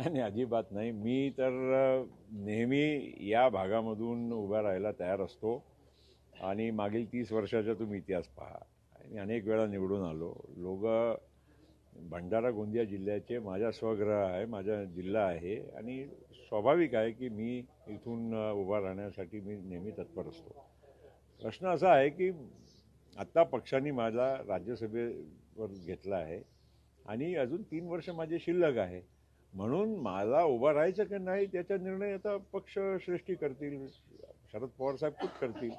नाही अजिबात नाही. मी तर नेहमी या भागामधून उभा राहायला तयार असतो. आणि मागील तीस वर्षाचा तुम्ही इतिहास पहा. आणि अनेक वेळा निवडून आलो. लोक भंडारा गोंदिया जिल्ह्याचे माझा स्वगृह आहे माझा जिल्हा आहे आणि स्वाभाविक आहे की मी इथून उभा राहण्यासाठी मी नेहमी तत्पर असतो. प्रश्न असा आहे की आत्ता पक्षाने माझा राज्यसभेवर घेतला आहे आणि अजून तीन वर्ष माझे शिल्लक आहे. म्हणून मला उभा राहायचं की नाही त्याचा निर्णय आता पक्ष श्रेष्ठी करतील. शरद पवार साहेब खूप करतील.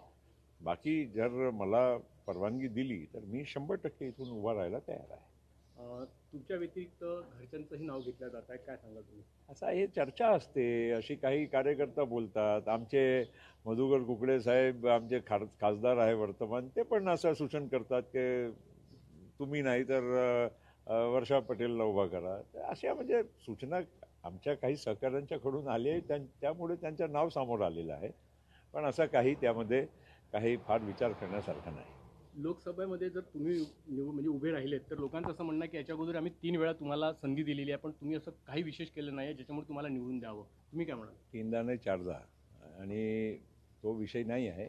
बाकी जर मला परवानगी दिली तर मी शंभर टक्के इथून उभा राहायला तयार आहे. तुमच्या व्यतिरिक्त घरच्यांचंही नाव घेतलं जात आहे काय सांगाल तुम्ही? असा हे चर्चा असते अशी काही कार्यकर्ता बोलतात. आमचे मधुकर कुकडे साहेब आमचे खार खासदार आहे वर्तमान ते पण असं सूचन करतात की तुम्ही नाही तर वर्षा पटेलला उभा करा. अशा म्हणजे सूचना आमच्या काही सहकाऱ्यांच्याकडून आली आहे. त्यां त्यामुळे त्यांचं नाव समोर आलेलं आहे. पण असं काही त्यामध्ये काही फार विचार करण्यासारखा नाही. लोकसभेमध्ये जर तुम्ही म्हणजे उभे राहिलेत तर लोकांचं असं म्हणणं आहे की याच्या अगोदर आम्ही तीन वेळा तुम्हाला संधी दिलेली आहे पण तुम्ही असं काही विशेष केलं नाही ज्याच्यामुळे तुम्हाला निवडून द्यावं. तुम्ही काय म्हणाल? तीनदा नाही चारदा. आणि तो विषय नाही आहे.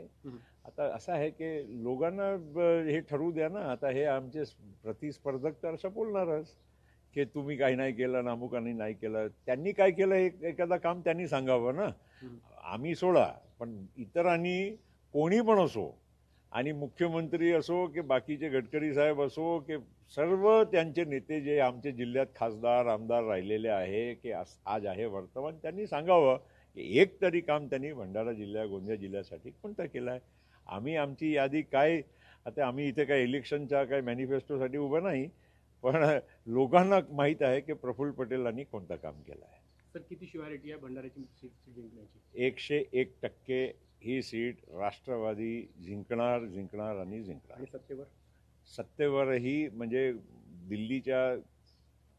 आता असं आहे की लोकांना हे ठरवू द्या ना. आता हे आमचे प्रतिस्पर्धक तर असं बोलणारच की तुम्ही काही नाही केलं नामुकांनी नाही केलं. त्यांनी काय केलं हे एखादा काम त्यांनी सांगावं ना. आम्ही सोडा पण इतरांनी कोणी पण असो आणि मुख्यमंत्री असो की बाकीचे गडकरी साहेब असो की सर्व त्यांचे नेते जे आमच्या जिल्ह्यात खासदार आमदार राहिलेले आहे की आज आहे वर्तमान त्यांनी सांगावं. की एक तरी काम त्यांनी भंडारा जिल्हा गोंदिया जिल्ह्यासाठी कोणतं केलं आहे आम्ही आमची यादी काय आता आम्ही इथे काय इलेक्शनच्या काय मॅनिफेस्टोसाठी उभं नाही पण लोकांना माहीत आहे की प्रफुल्ल पटेलांनी कोणतं काम केलं आहे सर किती शिवारेटी आहे भंडाऱ्याची सीट सीट जिंकण्याची? एकशे एक टक्के ही सीट राष्ट्रवादी जिंकणार जिंकणार आणि जिंकणार. सत्तेवर? सत्तेवरही म्हणजे दिल्लीच्या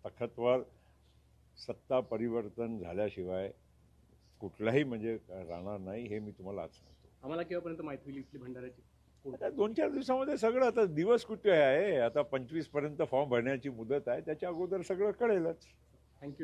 तखतवर सत्ता परिवर्तन झाल्याशिवाय कुठलाही म्हणजे राहणार नाही हे मी तुम्हाला आज सांगतो. आम्हाला केव्हापर्यंत माहिती होईल इथली भंडाऱ्याची आता दोन चार दिवसामध्ये सगळं आता दिवस कुठे आहे आता पंचवीसपर्यंत फॉर्म भरण्याची मुदत आहे त्याच्या अगोदर सगळं कळेलच. थँक्यू